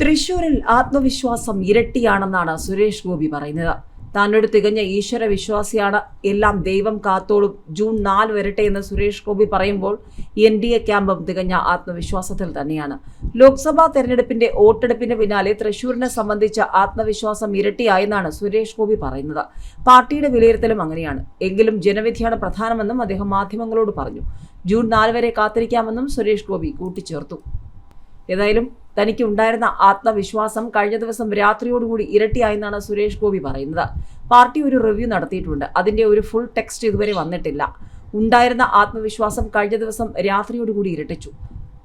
തൃശൂരിൽ ആത്മവിശ്വാസം ഇരട്ടിയാണെന്നാണ് സുരേഷ് ഗോപി പറയുന്നത്. താനൊരു തികഞ്ഞ ഈശ്വര വിശ്വാസിയാണ്. എല്ലാം ദൈവം കാത്തോളും. ജൂൺ നാല് വരട്ടെ എന്ന് സുരേഷ് ഗോപി പറയുമ്പോൾ എൻ ഡി എ ക്യാമ്പും തികഞ്ഞ ആത്മവിശ്വാസത്തിൽ തന്നെയാണ്. ലോക്സഭാ തെരഞ്ഞെടുപ്പിന്റെ വോട്ടെടുപ്പിന് പിന്നാലെ തൃശൂരിനെ സംബന്ധിച്ച ആത്മവിശ്വാസം ഇരട്ടിയായെന്നാണ് സുരേഷ് ഗോപി പറയുന്നത്. പാർട്ടിയുടെ വിലയിരുത്തലും അങ്ങനെയാണ്. എങ്കിലും ജനവിധിയാണ് പ്രധാനമെന്നും അദ്ദേഹം മാധ്യമങ്ങളോട് പറഞ്ഞു. ജൂൺ നാല് വരെ കാത്തിരിക്കാമെന്നും സുരേഷ് ഗോപി കൂട്ടിച്ചേർത്തു. ഏതായാലും തനിക്ക് ഉണ്ടായിരുന്ന ആത്മവിശ്വാസം കഴിഞ്ഞ ദിവസം രാത്രിയോടുകൂടി ഇരട്ടിയായെന്നാണ് സുരേഷ് ഗോപി പറയുന്നത്. പാർട്ടി ഒരു റിവ്യൂ നടത്തിയിട്ടുണ്ട്. അതിന്റെ ഒരു ഫുൾ ടെക്സ്റ്റ് ഇതുവരെ വന്നിട്ടില്ല. ഉണ്ടായിരുന്ന ആത്മവിശ്വാസം കഴിഞ്ഞ ദിവസം രാത്രിയോടുകൂടി ഇരട്ടിച്ചു.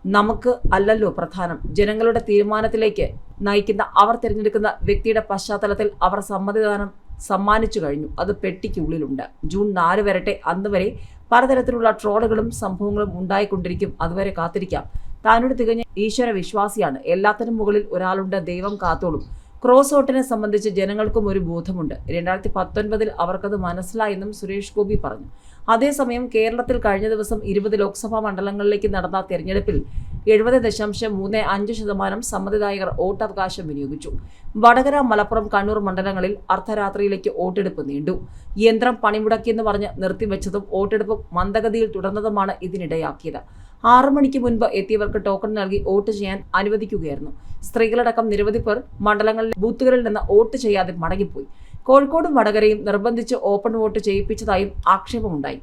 നമുക്ക് അല്ലല്ലോ പ്രധാനം. ജനങ്ങളുടെ തീരുമാനത്തിലേക്ക് നയിക്കുന്ന അവർ തിരഞ്ഞെടുക്കുന്ന വ്യക്തിയുടെ പശ്ചാത്തലത്തിൽ അവർ സമ്മതിദാനം സമ്മാനിച്ചു കഴിഞ്ഞു. അത് പെട്ടിക്കുള്ളിലുണ്ട് ജൂൺ നാല് വരട്ടെ. അന്ന് വരെ പലതരത്തിലുള്ള ട്രോളുകളും സംഭവങ്ങളും ഉണ്ടായിക്കൊണ്ടിരിക്കും. അതുവരെ കാത്തിരിക്കാം. താനോട് തികഞ്ഞ ഈശ്വര വിശ്വാസിയാണ്. എല്ലാത്തിനും മുകളിൽ ഒരാളുണ്ട് ദൈവം കാത്തോളും. ക്രോസ് ഔട്ടിനെ സംബന്ധിച്ച് ജനങ്ങൾക്കും ഒരു ബോധമുണ്ട്. രണ്ടായിരത്തി പത്തൊൻപതിൽ അവർക്കത് മനസ്സിലായെന്നും സുരേഷ് ഗോപി പറഞ്ഞു. അതേസമയം കേരളത്തിൽ കഴിഞ്ഞ ദിവസം ഇരുപത് ലോക്സഭാ മണ്ഡലങ്ങളിലേക്ക് നടന്ന തെരഞ്ഞെടുപ്പിൽ എഴുപത് ദശാംശം മൂന്ന് അഞ്ച് ശതമാനം സമ്മതിദായകർ വോട്ടവകാശം വിനിയോഗിച്ചു. വടകര മലപ്പുറം കണ്ണൂർ മണ്ഡലങ്ങളിൽ അർദ്ധരാത്രിയിലേക്ക് വോട്ടെടുപ്പ് നീണ്ടു. യന്ത്രം പണിമുടക്കിയെന്ന് പറഞ്ഞ് നിർത്തിവെച്ചതും വോട്ടെടുപ്പ് മന്ദഗതിയിൽ തുടർന്നതുമാണ് ഇതിനിടയാക്കിയത്. ആറു മണിക്ക് മുൻപ് എത്തിയവർക്ക് ടോക്കൺ നൽകി വോട്ട് ചെയ്യാൻ അനുവദിക്കുകയായിരുന്നു. സ്ത്രീകളടക്കം നിരവധി പേർ മണ്ഡലങ്ങളിൽ ബൂത്തുകളിൽ നിന്ന് വോട്ട് ചെയ്യാതെ മടങ്ങിപ്പോയി. കോഴിക്കോടും വടകരയും നിർബന്ധിച്ച് ഓപ്പൺ വോട്ട് ചെയ്യിപ്പിച്ചതായും ആക്ഷേപമുണ്ടായി.